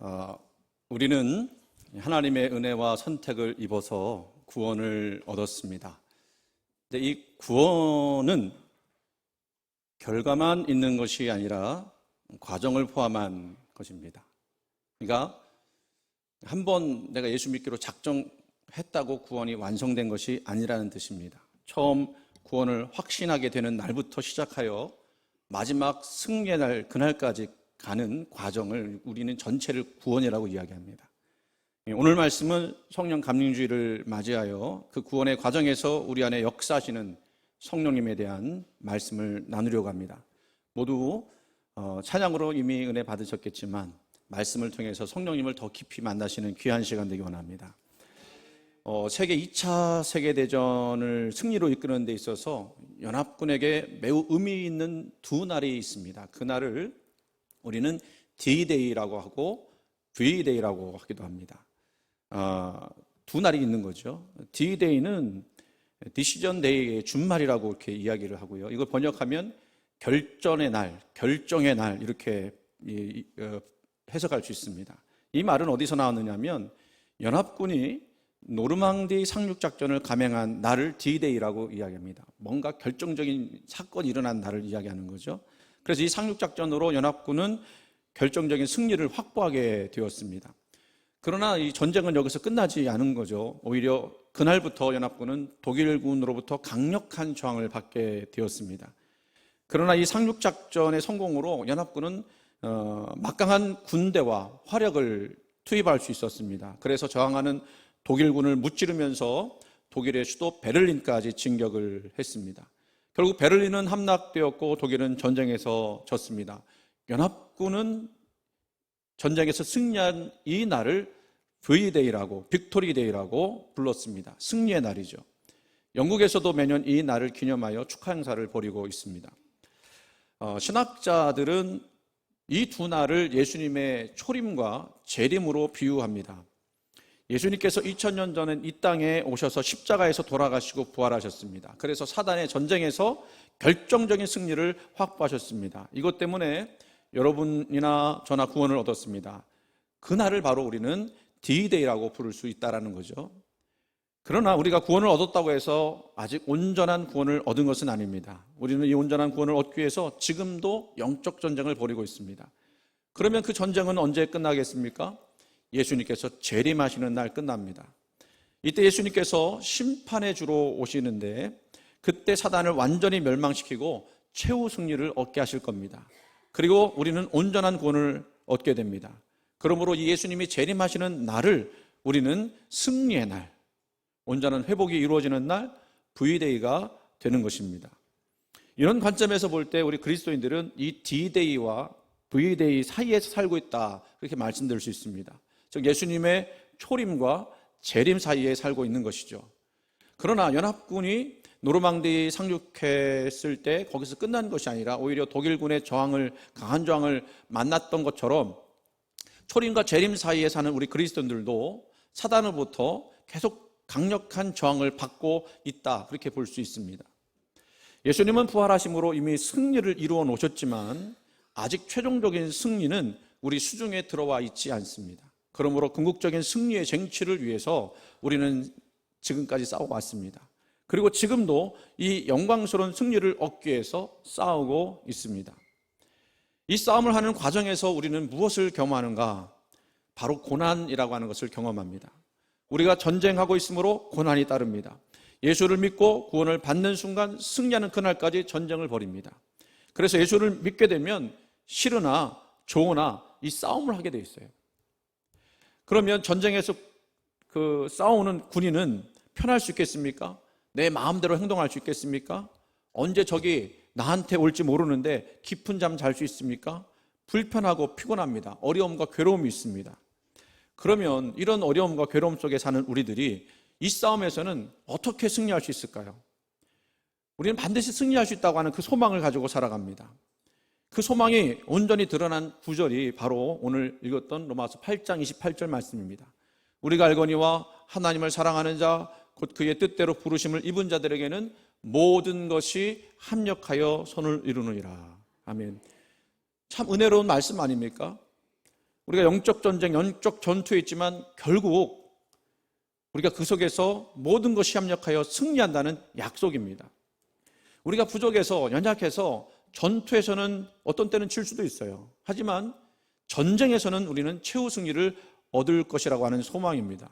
어, 우리는 하나님의 은혜와 선택을 입어서 구원을 얻었습니다. 근데 이 구원은 결과만 있는 것이 아니라 과정을 포함한 것입니다. 그러니까 한 번 내가 예수 믿기로 작정했다고 구원이 완성된 것이 아니라는 뜻입니다. 처음 구원을 확신하게 되는 날부터 시작하여 마지막 승리의 날 그날까지 가는 과정을 우리는 전체를 구원이라고 이야기합니다. 오늘 말씀은 성령 감림주의를 맞이하여 그 구원의 과정에서 우리 안에 역사하시는 성령님에 대한 말씀을 나누려고 합니다. 모두 어, 찬양으로 이미 은혜 받으셨겠지만 말씀을 통해서 성령님을 더 깊이 만나시는 귀한 시간 되기 원합니다. 어, 세계 2차 세계대전을 승리로 이끄는 데 있어서 연합군에게 매우 의미 있는 두 날이 있습니다. 그 날을 우리는 D-Day라고 하고 V-Day라고 하기도 합니다. 아, 두 날이 있는 거죠. D-Day는 디시전 데이의 준말이라고 이렇게 이야기를 하고요. 이걸 번역하면 결전의 날, 결정의 날 이렇게 이, 어, 해석할 수 있습니다. 이 말은 어디서 나왔느냐면 연합군이 노르망디 상륙 작전을 감행한 날을 D-Day라고 이야기합니다. 뭔가 결정적인 사건이 일어난 날을 이야기하는 거죠. 그래서 이 상륙 작전으로 연합군은 결정적인 승리를 확보하게 되었습니다. 그러나 이 전쟁은 여기서 끝나지 않은 거죠. 오히려 그날부터 연합군은 독일군으로부터 강력한 저항을 받게 되었습니다. 그러나 이 상륙 작전의 성공으로 연합군은 어, 막강한 군대와 화력을 투입할 수 있었습니다. 그래서 저항하는 독일군을 무찌르면서 독일의 수도 베를린까지 진격을 했습니다. 결국 베를린은 함락되었고 독일은 전쟁에서 졌습니다. 연합군은 전쟁에서 승리한 이 날을 V-Day라고, 빅토리 데이라고 불렀습니다. 승리의 날이죠. 영국에서도 매년 이 날을 기념하여 축하 행사를 벌이고 있습니다. 어, 신학자들은 이 두 날을 예수님의 초림과 재림으로 비유합니다. 예수님께서 2000년 전엔 이 땅에 오셔서 십자가에서 돌아가시고 부활하셨습니다. 그래서 사단의 전쟁에서 결정적인 승리를 확보하셨습니다. 이것 때문에 여러분이나 저나 구원을 얻었습니다. 그날을 바로 우리는 D-Day라고 부를 수 있다라는 거죠. 그러나 우리가 구원을 얻었다고 해서 아직 온전한 구원을 얻은 것은 아닙니다. 우리는 이 온전한 구원을 얻기 위해서 지금도 영적 전쟁을 벌이고 있습니다. 그러면 그 전쟁은 언제 끝나겠습니까? 예수님께서 재림하시는 날 끝납니다. 이때 예수님께서 심판의 주로 오시는데 그때 사단을 완전히 멸망시키고 최후 승리를 얻게 하실 겁니다. 그리고 우리는 온전한 구원을 얻게 됩니다. 그러므로 이 예수님이 재림하시는 날을 우리는 승리의 날, 온전한 회복이 이루어지는 날, V-Day가 되는 것입니다. 이런 관점에서 볼 때 우리 그리스도인들은 이 D-Day와 V-Day 사이에서 살고 있다. 그렇게 말씀드릴 수 있습니다. 즉, 예수님의 초림과 재림 사이에 살고 있는 것이죠. 그러나 연합군이 노르망디 상륙했을 때 거기서 끝난 것이 아니라 오히려 독일군의 저항을, 강한 저항을 만났던 것처럼 초림과 재림 사이에 사는 우리 그리스도인들도 사단으로부터 계속 강력한 저항을 받고 있다. 그렇게 볼 수 있습니다. 예수님은 부활하심으로 이미 승리를 이루어 놓으셨지만 아직 최종적인 승리는 우리 수중에 들어와 있지 않습니다. 그러므로 궁극적인 승리의 쟁취를 위해서 우리는 지금까지 싸워 왔습니다. 그리고 지금도 이 영광스러운 승리를 얻기 위해서 싸우고 있습니다. 이 싸움을 하는 과정에서 우리는 무엇을 경험하는가? 바로 고난이라고 하는 것을 경험합니다. 우리가 전쟁하고 있으므로 고난이 따릅니다. 예수를 믿고 구원을 받는 순간 승리하는 그날까지 전쟁을 벌입니다. 그래서 예수를 믿게 되면 싫으나 좋으나 이 싸움을 하게 돼 있어요. 그러면 전쟁에서 그 싸우는 군인은 편할 수 있겠습니까? 내 마음대로 행동할 수 있겠습니까? 언제 적이 나한테 올지 모르는데 깊은 잠 잘 수 있습니까? 불편하고 피곤합니다. 어려움과 괴로움이 있습니다. 그러면 이런 어려움과 괴로움 속에 사는 우리들이 이 싸움에서는 어떻게 승리할 수 있을까요? 우리는 반드시 승리할 수 있다고 하는 그 소망을 가지고 살아갑니다. 그 소망이 온전히 드러난 구절이 바로 오늘 읽었던 로마서 8장 28절 말씀입니다. 우리가 알거니와 하나님을 사랑하는 자, 곧 그의 뜻대로 부르심을 입은 자들에게는 모든 것이 합력하여 손을 이루느니라. 아멘. 참 은혜로운 말씀 아닙니까? 우리가 영적 전쟁, 영적 전투에 있지만 결국 우리가 그 속에서 모든 것이 합력하여 승리한다는 약속입니다. 우리가 부족해서 연약해서 전투에서는 어떤 때는 질 수도 있어요. 하지만 전쟁에서는 우리는 최후 승리를 얻을 것이라고 하는 소망입니다.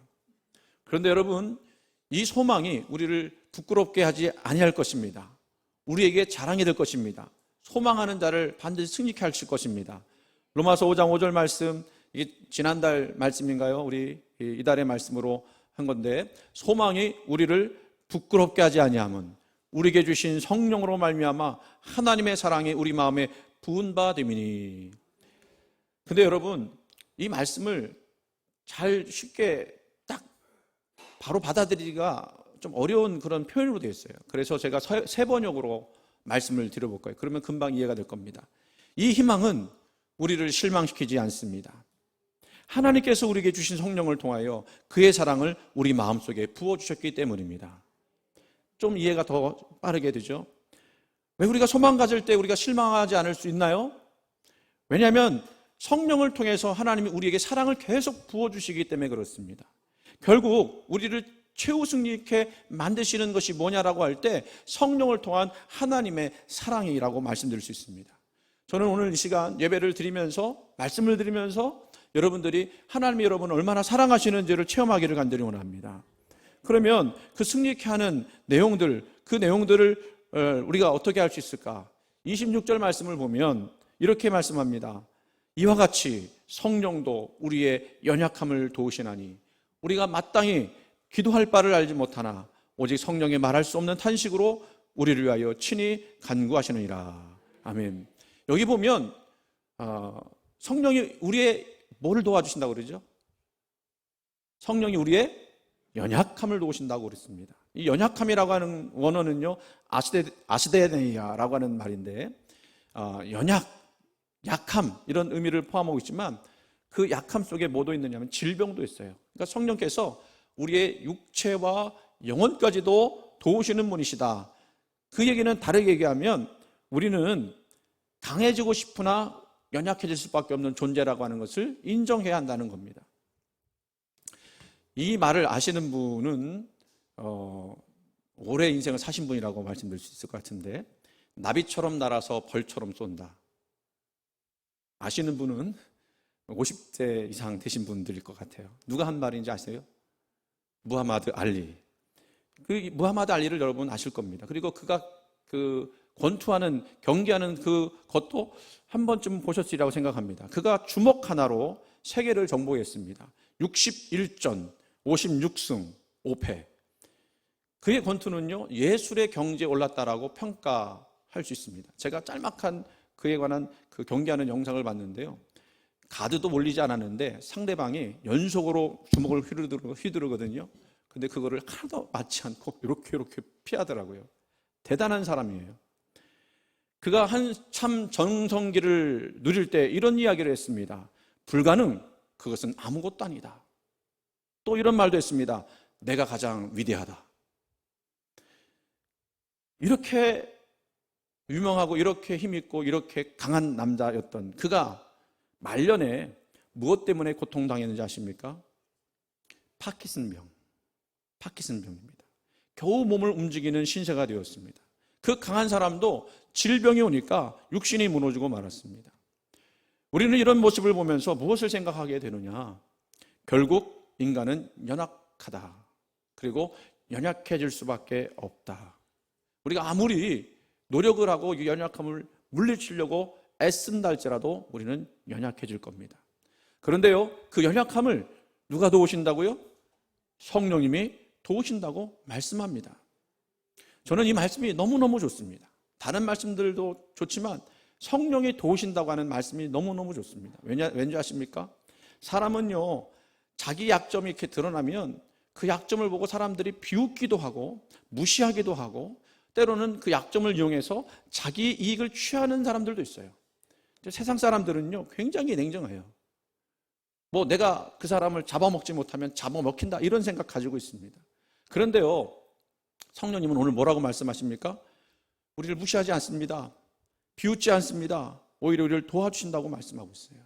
그런데 여러분, 이 소망이 우리를 부끄럽게 하지 아니할 것입니다. 우리에게 자랑이 될 것입니다. 소망하는 자를 반드시 승리케 하실 것입니다. 로마서 5장 5절 말씀, 이게 지난달 말씀인가요? 우리 이달의 말씀으로 한 건데 소망이 우리를 부끄럽게 하지 아니함은 우리에게 주신 성령으로 말미암아 하나님의 사랑이 우리 마음에 부은 바 됨이니. 근데 여러분 이 말씀을 잘 쉽게 딱 바로 받아들이기가 좀 어려운 그런 표현으로 되어 있어요. 그래서 제가 세 번역으로 말씀을 드려볼 거예요. 그러면 금방 이해가 될 겁니다. 이 희망은 우리를 실망시키지 않습니다. 하나님께서 우리에게 주신 성령을 통하여 그의 사랑을 우리 마음속에 부어주셨기 때문입니다. 좀 이해가 더 빠르게 되죠. 왜 우리가 소망 가질 때 우리가 실망하지 않을 수 있나요? 왜냐하면 성령을 통해서 하나님이 우리에게 사랑을 계속 부어주시기 때문에 그렇습니다. 결국 우리를 최후 승리케 만드시는 것이 뭐냐라고 할 때 성령을 통한 하나님의 사랑이라고 말씀드릴 수 있습니다. 저는 오늘 이 시간 예배를 드리면서 말씀을 드리면서 여러분들이 하나님이 여러분을 얼마나 사랑하시는지를 체험하기를 간절히 원합니다. 그러면 그 승리케 하는 내용들, 그 내용들을 어, 우리가 어떻게 할 수 있을까? 26절 말씀을 보면 이렇게 말씀합니다. 이와 같이 성령도 우리의 연약함을 도우시나니 우리가 마땅히 기도할 바를 알지 못하나 오직 성령의 말할 수 없는 탄식으로 우리를 위하여 친히 간구하시느니라. 아멘. 여기 보면 어, 성령이 우리의 뭐를 도와주신다고 그러죠? 성령이 우리의 연약함을 도우신다고 그랬습니다. 이 연약함이라고 하는 원어는요, 아스데, 아스데네이아라고 하는 말인데, 어, 연약, 약함, 이런 의미를 포함하고 있지만, 그 약함 속에 뭐도 있느냐면 질병도 있어요. 그러니까 성령께서 우리의 육체와 영혼까지도 도우시는 분이시다. 그 얘기는 다르게 얘기하면 우리는 강해지고 싶으나 연약해질 수밖에 없는 존재라고 하는 것을 인정해야 한다는 겁니다. 이 말을 아시는 분은 어, 오래 인생을 사신 분이라고 말씀드릴 수 있을 것 같은데 나비처럼 날아서 벌처럼 쏜다. 아시는 분은 50대 이상 되신 분들일 것 같아요. 누가 한 말인지 아세요? 무하마드 알리. 그 무하마드 알리를 여러분 아실 겁니다. 그리고 그가 그 권투하는 경기하는 그 것도 한 번쯤 보셨으리라고 생각합니다. 그가 주먹 하나로 세계를 정복했습니다. 61전 56승 5패. 그의 권투는요 예술의 경지에 올랐다라고 평가할 수 있습니다. 제가 짤막한 그에 관한 그 경기하는 영상을 봤는데요. 가드도 몰리지 않았는데 상대방이 연속으로 주먹을 휘두르거든요. 근데 그거를 하나도 맞지 않고 이렇게 이렇게 피하더라고요. 대단한 사람이에요. 그가 한참 정성기를 누릴 때 이런 이야기를 했습니다. 불가능, 그것은 아무것도 아니다. 또 이런 말도 했습니다. 내가 가장 위대하다. 이렇게 유명하고 이렇게 힘있고 이렇게 강한 남자였던 그가 말년에 무엇 때문에 고통당했는지 아십니까? 파키슨병. 파키슨병입니다. 겨우 몸을 움직이는 신세가 되었습니다. 그 강한 사람도 질병이 오니까 육신이 무너지고 말았습니다. 우리는 이런 모습을 보면서 무엇을 생각하게 되느냐? 결국 인간은 연약하다. 그리고 연약해질 수밖에 없다. 우리가 아무리 노력을 하고 이 연약함을 물리치려고 애쓴다 할지라도 우리는 연약해질 겁니다. 그런데요, 그 연약함을 누가 도우신다고요? 성령님이 도우신다고 말씀합니다. 저는 이 말씀이 너무너무 좋습니다. 다른 말씀들도 좋지만 성령이 도우신다고 하는 말씀이 너무너무 좋습니다. 왜냐, 왠지 아십니까? 사람은요, 자기 약점이 이렇게 드러나면 그 약점을 보고 사람들이 비웃기도 하고 무시하기도 하고 때로는 그 약점을 이용해서 자기 이익을 취하는 사람들도 있어요. 세상 사람들은요, 굉장히 냉정해요. 뭐 내가 그 사람을 잡아먹지 못하면 잡아먹힌다 이런 생각 가지고 있습니다. 그런데요, 성령님은 오늘 뭐라고 말씀하십니까? 우리를 무시하지 않습니다. 비웃지 않습니다. 오히려 우리를 도와주신다고 말씀하고 있어요.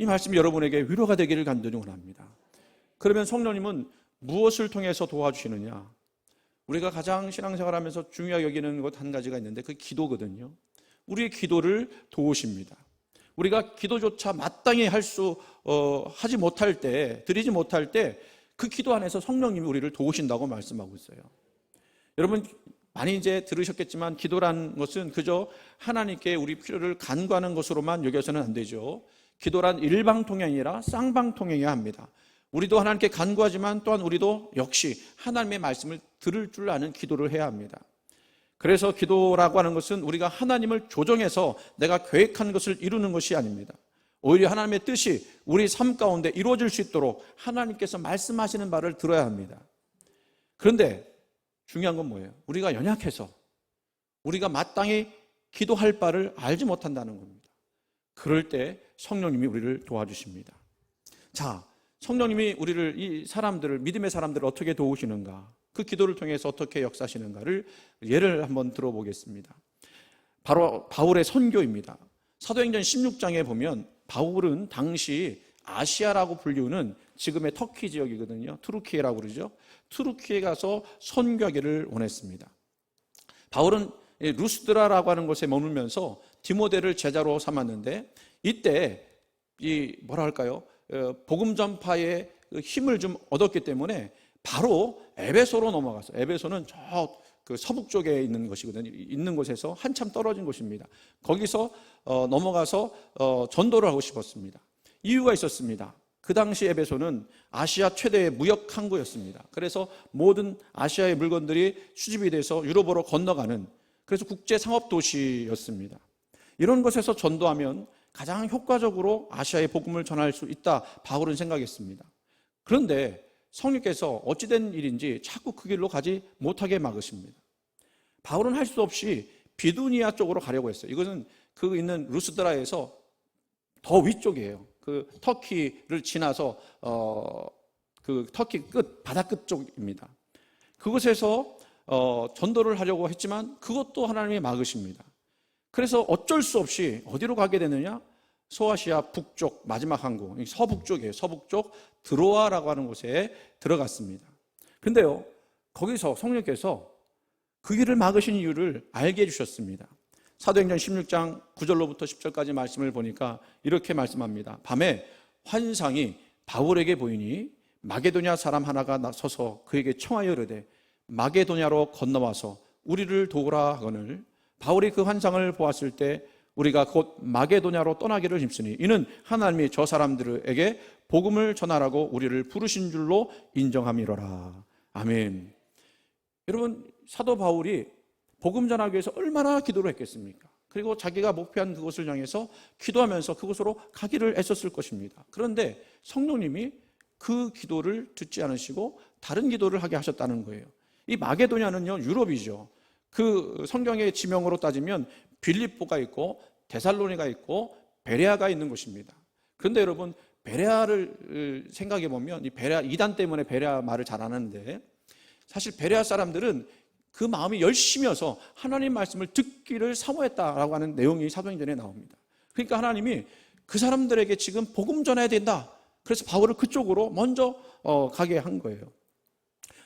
이 말씀이 여러분에게 위로가 되기를 간절히 원합니다. 그러면 성령님은 무엇을 통해서 도와주시느냐? 우리가 가장 신앙생활하면서 중요하게 여기는 것 한 가지가 있는데 그 기도거든요. 우리의 기도를 도우십니다. 우리가 기도조차 마땅히 할 수, 어, 하지 못할 때, 드리지 못할 때, 그 기도 안에서 성령님이 우리를 도우신다고 말씀하고 있어요. 여러분, 많이 이제 들으셨겠지만, 기도란 것은 그저 하나님께 우리 필요를 간구하는 것으로만 여겨서는 안 되죠. 기도란 일방통행이 아니라 쌍방통행해야 합니다. 우리도 하나님께 간구하지만 또한 우리도 역시 하나님의 말씀을 들을 줄 아는 기도를 해야 합니다. 그래서 기도라고 하는 것은 우리가 하나님을 조정해서 내가 계획한 것을 이루는 것이 아닙니다. 오히려 하나님의 뜻이 우리 삶 가운데 이루어질 수 있도록 하나님께서 말씀하시는 바를 들어야 합니다. 그런데 중요한 건 뭐예요? 우리가 연약해서 우리가 마땅히 기도할 바를 알지 못한다는 겁니다. 그럴 때 성령님이 우리를 도와주십니다. 자, 성령님이 우리를 이 사람들을 믿음의 사람들을 어떻게 도우시는가? 그 기도를 통해서 어떻게 역사하시는가를 예를 한번 들어보겠습니다. 바로 바울의 선교입니다. 사도행전 16장에 보면 바울은 당시 아시아라고 불리우는 지금의 터키 지역이거든요. 투르키에라고 그러죠. 투르키에 가서 선교하기를 원했습니다. 바울은 루스드라라고 하는 곳에 머물면서 디모데를 제자로 삼았는데 이때 이 뭐라 할까요? 어, 복음 전파의 그 힘을 좀 얻었기 때문에 바로 에베소로 넘어가서 에베소는 저 그 서북 쪽에 있는 것이거든요. 있는 곳에서 한참 떨어진 곳입니다. 거기서 어, 넘어가서 어, 전도를 하고 싶었습니다. 이유가 있었습니다. 그 당시 에베소는 아시아 최대의 무역 항구였습니다. 그래서 모든 아시아의 물건들이 수집이 돼서 유럽으로 건너가는 그래서 국제 상업 도시였습니다. 이런 곳에서 전도하면 가장 효과적으로 아시아의 복음을 전할 수 있다. 바울은 생각했습니다. 그런데 성령께서 어찌된 일인지 자꾸 그 길로 가지 못하게 막으십니다. 바울은 할 수 없이 비두니아 쪽으로 가려고 했어요. 이것은 그 있는 루스드라에서 더 위쪽이에요. 그 터키를 지나서 어, 그 터키 끝 바다 끝 쪽입니다. 그곳에서 어, 전도를 하려고 했지만 그것도 하나님이 막으십니다. 그래서 어쩔 수 없이 어디로 가게 되느냐? 소아시아 북쪽 마지막 항구 서북쪽이에요. 서북쪽 드로아라고 하는 곳에 들어갔습니다. 근데요 거기서 성령께서 그 길을 막으신 이유를 알게 해주셨습니다. 사도행전 16장 9절로부터 10절까지 말씀을 보니까 이렇게 말씀합니다. 밤에 환상이 바울에게 보이니 마게도냐 사람 하나가 나서서 그에게 청하여 이르되 마게도냐로 건너와서 우리를 도우라 하거늘 바울이 그 환상을 보았을 때 우리가 곧 마게도냐로 떠나기를 힘쓰니 이는 하나님이 저 사람들에게 복음을 전하라고 우리를 부르신 줄로 인정함이로라. 아멘. 여러분 사도 바울이 복음 전하기 위해서 얼마나 기도를 했겠습니까? 그리고 자기가 목표한 그곳을 향해서 기도하면서 그곳으로 가기를 애썼을 것입니다. 그런데 성령님이 그 기도를 듣지 않으시고 다른 기도를 하게 하셨다는 거예요. 이 마게도냐는요 유럽이죠. 그 성경의 지명으로 따지면 빌립보가 있고 데살로니가 있고 베레아가 있는 곳입니다. 그런데 여러분 베레아를 생각해 보면 이 베레아 이단 때문에 베레아 말을 잘 안 하는데 사실 베레아 사람들은 그 마음이 열심이어서 하나님 말씀을 듣기를 사모했다라고 하는 내용이 사도행전에 나옵니다. 그러니까 하나님이 그 사람들에게 지금 복음 전해야 된다. 그래서 바울을 그쪽으로 먼저 어, 가게 한 거예요.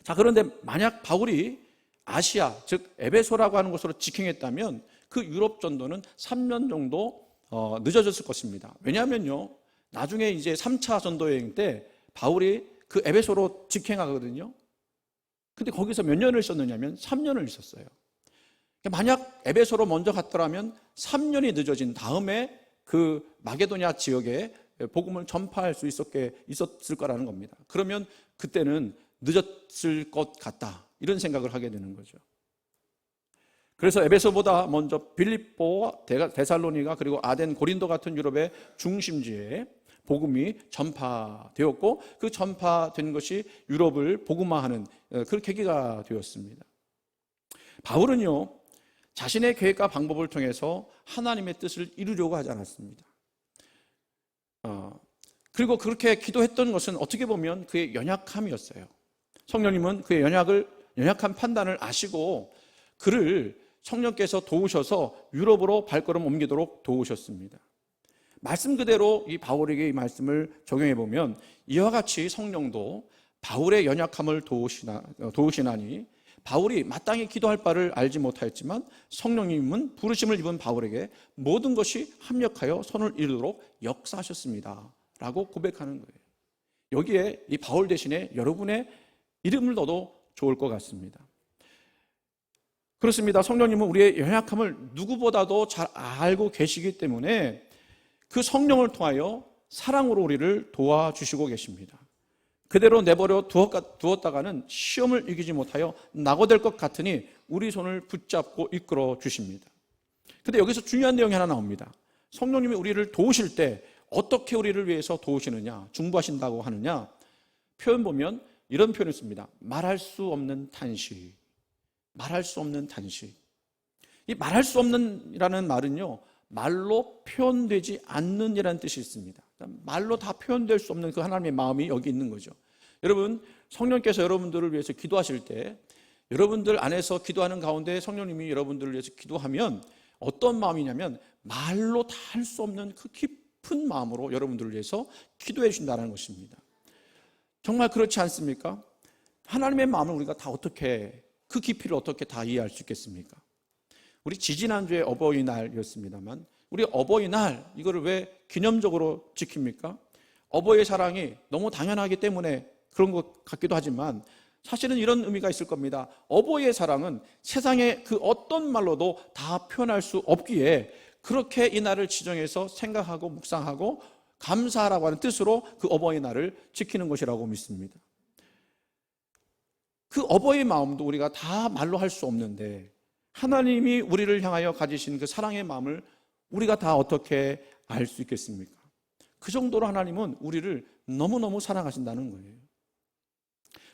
자, 그런데 만약 바울이 아시아, 즉 에베소라고 하는 곳으로 직행했다면 그 유럽 전도는 3년 정도 어, 늦어졌을 것입니다. 왜냐하면요, 나중에 이제 3차 전도 여행 때 바울이 그 에베소로 직행하거든요. 근데 거기서 몇 년을 있었느냐면 3년을 있었어요. 그러니까 만약 에베소로 먼저 갔더라면 3년이 늦어진 다음에 그 마게도냐 지역에 복음을 전파할 수 있었게 있었을 거라는 겁니다. 그러면 그때는 늦었을 것 같다. 이런 생각을 하게 되는 거죠. 그래서 에베소보다 먼저 빌립보, 데살로니가 그리고 아덴, 고린도 같은 유럽의 중심지에 복음이 전파되었고 그 전파된 것이 유럽을 복음화하는 어, 그 계기가 되었습니다. 바울은요 자신의 계획과 방법을 통해서 하나님의 뜻을 이루려고 하지 않았습니다. 어, 그리고 그렇게 기도했던 것은 어떻게 보면 그의 연약함이었어요. 성령님은 그의 연약을 연약한 판단을 아시고 그를 성령께서 도우셔서 유럽으로 발걸음 옮기도록 도우셨습니다. 말씀 그대로 이 바울에게 이 말씀을 적용해 보면 이와 같이 성령도 바울의 연약함을 도우시나, 어, 도우시나니 바울이 마땅히 기도할 바를 알지 못하였지만 성령님은 부르심을 입은 바울에게 모든 것이 합력하여 선을 이루도록 역사하셨습니다. 라고 고백하는 거예요. 여기에 이 바울 대신에 여러분의 이름을 넣어도 좋을 것 같습니다. 그렇습니다. 성령님은 우리의 연약함을 누구보다도 잘 알고 계시기 때문에 그 성령을 통하여 사랑으로 우리를 도와주시고 계십니다. 그대로 내버려 두었다가는 시험을 이기지 못하여 낙오될 것 같으니 우리 손을 붙잡고 이끌어 주십니다. 근데 여기서 중요한 내용이 하나 나옵니다. 성령님이 우리를 도우실 때 어떻게 우리를 위해서 도우시느냐, 중보하신다고 하느냐, 표현 보면 이런 표현을 씁니다. 말할 수 없는 탄식. 말할 수 없는 탄식. 이 말할 수 없는이라는 말은요, 말로 표현되지 않는이라는 뜻이 있습니다. 말로 다 표현될 수 없는 그 하나님의 마음이 여기 있는 거죠. 여러분, 성령께서 여러분들을 위해서 기도하실 때 여러분들 안에서 기도하는 가운데 성령님이 여러분들을 위해서 기도하면 어떤 마음이냐면 말로 다 할 수 없는 그 깊은 마음으로 여러분들을 위해서 기도해 주신다는 것입니다. 정말 그렇지 않습니까? 하나님의 마음을 우리가 다 어떻게 그 깊이를 어떻게 다 이해할 수 있겠습니까? 우리 지지난주에 어버이날이었습니다만 우리 어버이날 이거를 왜 기념적으로 지킵니까? 어버이의 사랑이 너무 당연하기 때문에 그런 것 같기도 하지만 사실은 이런 의미가 있을 겁니다. 어버이의 사랑은 세상의 그 어떤 말로도 다 표현할 수 없기에 그렇게 이 날을 지정해서 생각하고 묵상하고 감사하라고 하는 뜻으로 그 어버이날을 지키는 것이라고 믿습니다. 그 어버이의 마음도 우리가 다 말로 할 수 없는데 하나님이 우리를 향하여 가지신 그 사랑의 마음을 우리가 다 어떻게 알 수 있겠습니까? 그 정도로 하나님은 우리를 너무너무 사랑하신다는 거예요.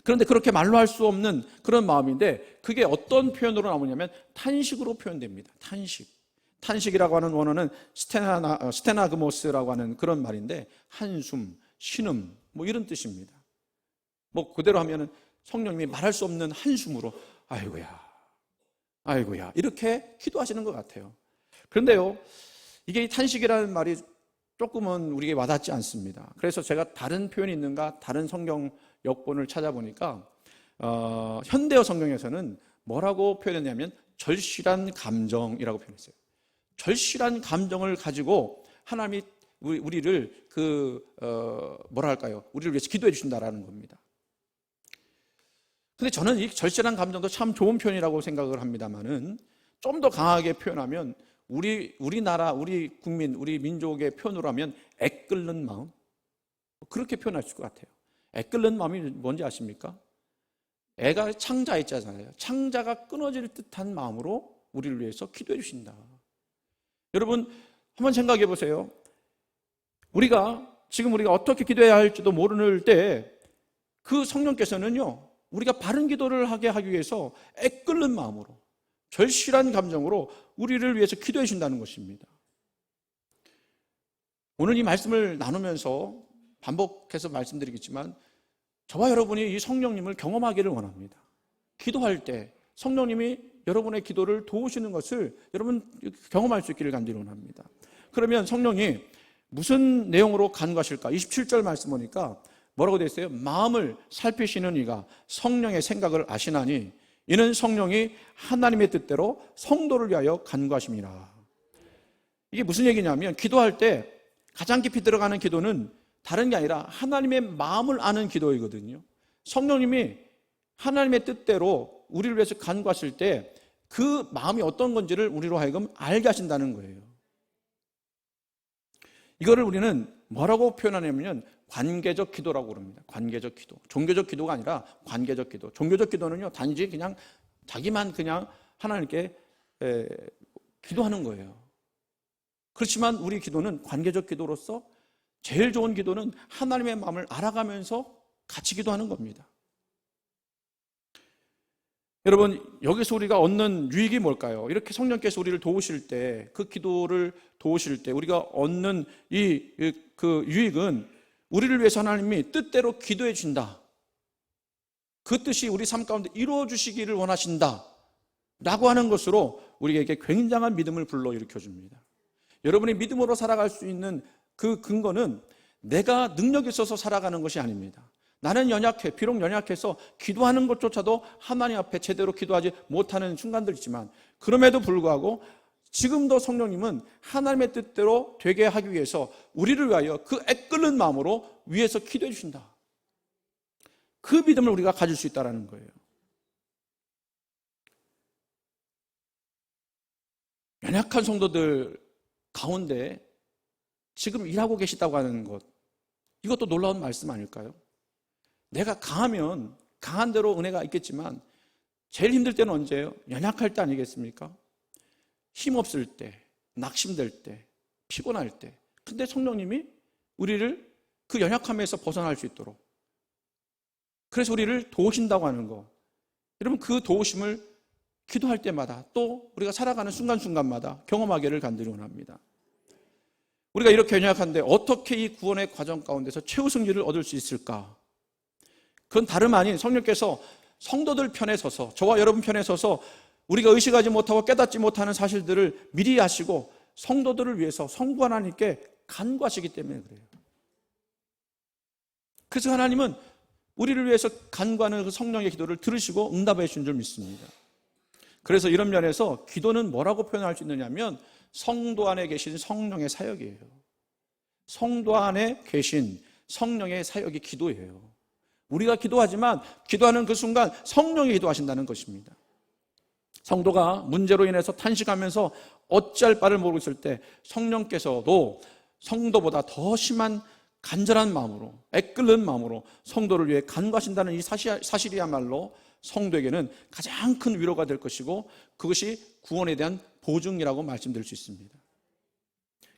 그런데 그렇게 말로 할 수 없는 그런 마음인데 그게 어떤 표현으로 나오냐면 탄식으로 표현됩니다. 탄식. 탄식이라고 하는 원어는 스테나, 어, 스테나그모스라고 하는 그런 말인데 한숨, 신음 뭐 이런 뜻입니다. 뭐 그대로 하면은 성령님이 말할 수 없는 한숨으로 아이고야, 아이고야 이렇게 기도하시는 것 같아요. 그런데요, 이게 탄식이라는 말이 조금은 우리에게 와닿지 않습니다. 그래서 제가 다른 표현이 있는가 다른 성경 역본을 찾아보니까 어, 현대어 성경에서는 뭐라고 표현했냐면 절실한 감정이라고 표현했어요. 절실한 감정을 가지고 하나님이 우리 를 그 어, 뭐라 할까요? 우리를 위해서 기도해 주신다라는 겁니다. 근데 저는 이 절실한 감정도 참 좋은 표현이라고 생각을 합니다만은 좀 더 강하게 표현하면 우리 우리나라 우리 국민 우리 민족의 표현으로 하면 애끓는 마음 그렇게 표현할 수 있을 것 같아요. 애끓는 마음이 뭔지 아십니까? 애가 창자 있잖아요. 창자가 끊어질 듯한 마음으로 우리를 위해서 기도해 주신다. 여러분 한번 생각해 보세요. 우리가 지금 우리가 어떻게 기도해야 할지도 모르는 때 그 성령께서는요. 우리가 바른 기도를 하게 하기 위해서 애끓는 마음으로 절실한 감정으로 우리를 위해서 기도해 준다는 것입니다. 오늘 이 말씀을 나누면서 반복해서 말씀드리겠지만 저와 여러분이 이 성령님을 경험하기를 원합니다. 기도할 때 성령님이 여러분의 기도를 도우시는 것을 여러분 경험할 수 있기를 간절히 원합니다. 그러면 성령이 무슨 내용으로 간과하실까? 27절 말씀 보니까 뭐라고 되어 있어요? 마음을 살피시는 이가 성령의 생각을 아시나니 이는 성령이 하나님의 뜻대로 성도를 위하여 간과하심이라. 이게 무슨 얘기냐면 기도할 때 가장 깊이 들어가는 기도는 다른 게 아니라 하나님의 마음을 아는 기도이거든요. 성령님이 하나님의 뜻대로 우리를 위해서 간구하실 때 그 마음이 어떤 건지를 우리로 하여금 알게 하신다는 거예요. 이거를 우리는 뭐라고 표현하냐면 관계적 기도라고 그럽니다. 관계적 기도. 종교적 기도가 아니라 관계적 기도. 종교적 기도는요, 단지 그냥 자기만 그냥 하나님께 에, 기도하는 거예요. 그렇지만 우리 기도는 관계적 기도로서 제일 좋은 기도는 하나님의 마음을 알아가면서 같이 기도하는 겁니다. 여러분, 여기서 우리가 얻는 유익이 뭘까요? 이렇게 성령께서 우리를 도우실 때, 그 기도를 도우실 때, 우리가 얻는 이, 그 유익은 우리를 위해서 하나님이 뜻대로 기도해 준다. 그 뜻이 우리 삶 가운데 이루어 주시기를 원하신다. 라고 하는 것으로 우리에게 굉장한 믿음을 불러 일으켜 줍니다. 여러분이 믿음으로 살아갈 수 있는 그 근거는 내가 능력이 있어서 살아가는 것이 아닙니다. 나는 연약해. 비록 연약해서 기도하는 것조차도 하나님 앞에 제대로 기도하지 못하는 순간들 있지만 그럼에도 불구하고 지금도 성령님은 하나님의 뜻대로 되게 하기 위해서 우리를 위하여 그 애끓는 마음으로 위에서 기도해 주신다. 그 믿음을 우리가 가질 수 있다는 거예요. 연약한 성도들 가운데 지금 일하고 계시다고 하는 것, 이것도 놀라운 말씀 아닐까요? 내가 강하면 강한 대로 은혜가 있겠지만 제일 힘들 때는 언제예요? 연약할 때 아니겠습니까? 힘없을 때, 낙심될 때, 피곤할 때. 근데 성령님이 우리를 그 연약함에서 벗어날 수 있도록 그래서 우리를 도우신다고 하는 거. 여러분 그 도우심을 기도할 때마다 또 우리가 살아가는 순간순간마다 경험하기를 간절히 원합니다. 우리가 이렇게 연약한데 어떻게 이 구원의 과정 가운데서 최후 승리를 얻을 수 있을까? 그건 다름 아닌 성령께서 성도들 편에 서서 저와 여러분 편에 서서 우리가 의식하지 못하고 깨닫지 못하는 사실들을 미리 아시고 성도들을 위해서 성부 하나님께 간구하시기 때문에 그래요. 그래서 하나님은 우리를 위해서 간구하는 그 성령의 기도를 들으시고 응답해 주신 줄 믿습니다. 그래서 이런 면에서 기도는 뭐라고 표현할 수 있느냐면 성도 안에 계신 성령의 사역이에요. 성도 안에 계신 성령의 사역이 기도예요. 우리가 기도하지만 기도하는 그 순간 성령이 기도하신다는 것입니다. 성도가 문제로 인해서 탄식하면서 어찌할 바를 모르고 있을 때 성령께서도 성도보다 더 심한 간절한 마음으로 애끓는 마음으로 성도를 위해 간과하신다는 이 사실, 사실이야말로 성도에게는 가장 큰 위로가 될 것이고 그것이 구원에 대한 보증이라고 말씀드릴 수 있습니다.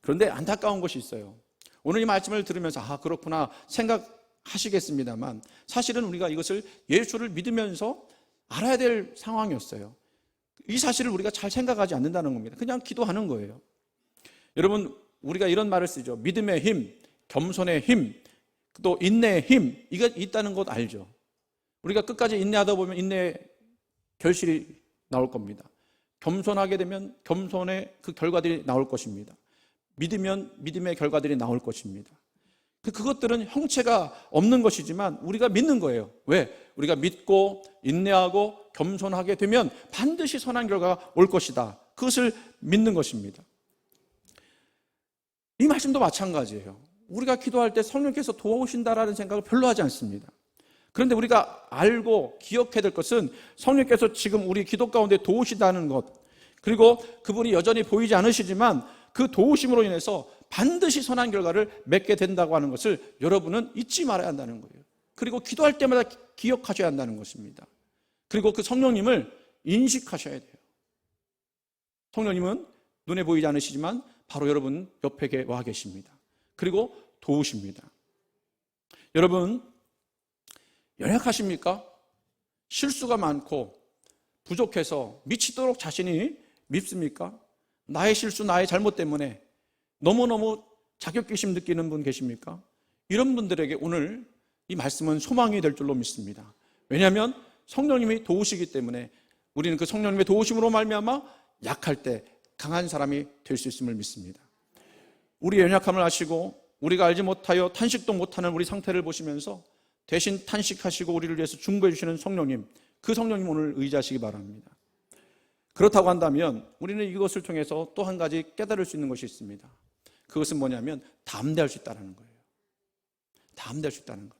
그런데 안타까운 것이 있어요. 오늘 이 말씀을 들으면서 아 그렇구나 생각 하시겠습니다만 사실은 우리가 이것을 예수를 믿으면서 알아야 될 상황이었어요. 이 사실을 우리가 잘 생각하지 않는다는 겁니다. 그냥 기도하는 거예요. 여러분 우리가 이런 말을 쓰죠. 믿음의 힘, 겸손의 힘, 또 인내의 힘, 이거 있다는 것 알죠? 우리가 끝까지 인내하다 보면 인내의 결실이 나올 겁니다. 겸손하게 되면 겸손의 그 결과들이 나올 것입니다. 믿으면 믿음의 결과들이 나올 것입니다. 그 그것들은 형체가 없는 것이지만 우리가 믿는 거예요. 왜? 우리가 믿고 인내하고 겸손하게 되면 반드시 선한 결과가 올 것이다. 그것을 믿는 것입니다. 이 말씀도 마찬가지예요. 우리가 기도할 때 성령께서 도와오신다라는 생각을 별로 하지 않습니다. 그런데 우리가 알고 기억해야 될 것은 성령께서 지금 우리 기도 가운데 도우시다는 것, 그리고 그분이 여전히 보이지 않으시지만 그 도우심으로 인해서 반드시 선한 결과를 맺게 된다고 하는 것을 여러분은 잊지 말아야 한다는 거예요. 그리고 기도할 때마다 기억하셔야 한다는 것입니다. 그리고 그 성령님을 인식하셔야 돼요. 성령님은 눈에 보이지 않으시지만 바로 여러분 옆에 와 계십니다. 그리고 도우십니다. 여러분, 연약하십니까? 실수가 많고 부족해서 미치도록 자신이 밉습니까? 나의 실수, 나의 잘못 때문에 너무너무 자격지심 느끼는 분 계십니까? 이런 분들에게 오늘 이 말씀은 소망이 될 줄로 믿습니다. 왜냐하면 성령님이 도우시기 때문에 우리는 그 성령님의 도우심으로 말미암아 약할 때 강한 사람이 될 수 있음을 믿습니다. 우리 연약함을 아시고 우리가 알지 못하여 탄식도 못하는 우리 상태를 보시면서 대신 탄식하시고 우리를 위해서 중보해 주시는 성령님, 그 성령님 오늘 의지하시기 바랍니다. 그렇다고 한다면 우리는 이것을 통해서 또 한 가지 깨달을 수 있는 것이 있습니다. 그것은 뭐냐면 담대할 수 있다는 거예요. 담대할 수 있다는 것.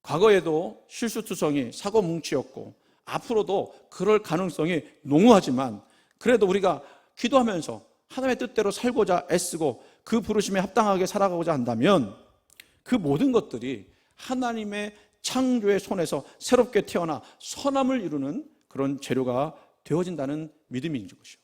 과거에도 실수투성이 사고 뭉치였고 앞으로도 그럴 가능성이 농후하지만 그래도 우리가 기도하면서 하나님의 뜻대로 살고자 애쓰고 그 부르심에 합당하게 살아가고자 한다면 그 모든 것들이 하나님의 창조의 손에서 새롭게 태어나 선함을 이루는 그런 재료가 되어진다는 믿음이 있는 것이요.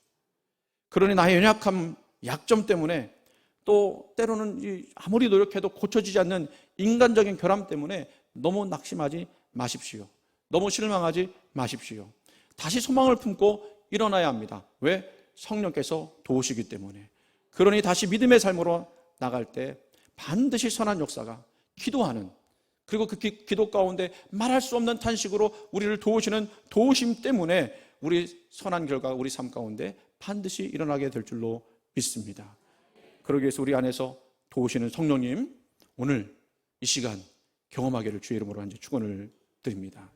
그러니 나의 연약함, 약점 때문에 또 때로는 아무리 노력해도 고쳐지지 않는 인간적인 결함 때문에 너무 낙심하지 마십시오. 너무 실망하지 마십시오. 다시 소망을 품고 일어나야 합니다. 왜? 성령께서 도우시기 때문에. 그러니 다시 믿음의 삶으로 나갈 때 반드시 선한 역사가 기도하는 그리고 그 기, 도 가운데 말할 수 없는 탄식으로 우리를 도우시는 도우심 때문에 우리 선한 결과가 우리 삶 가운데 반드시 일어나게 될 줄로 믿습니다. 그러기 위해서 우리 안에서 도우시는 성령님 오늘 이 시간 경험하기를 주의 이름으로 한지 축원을 드립니다.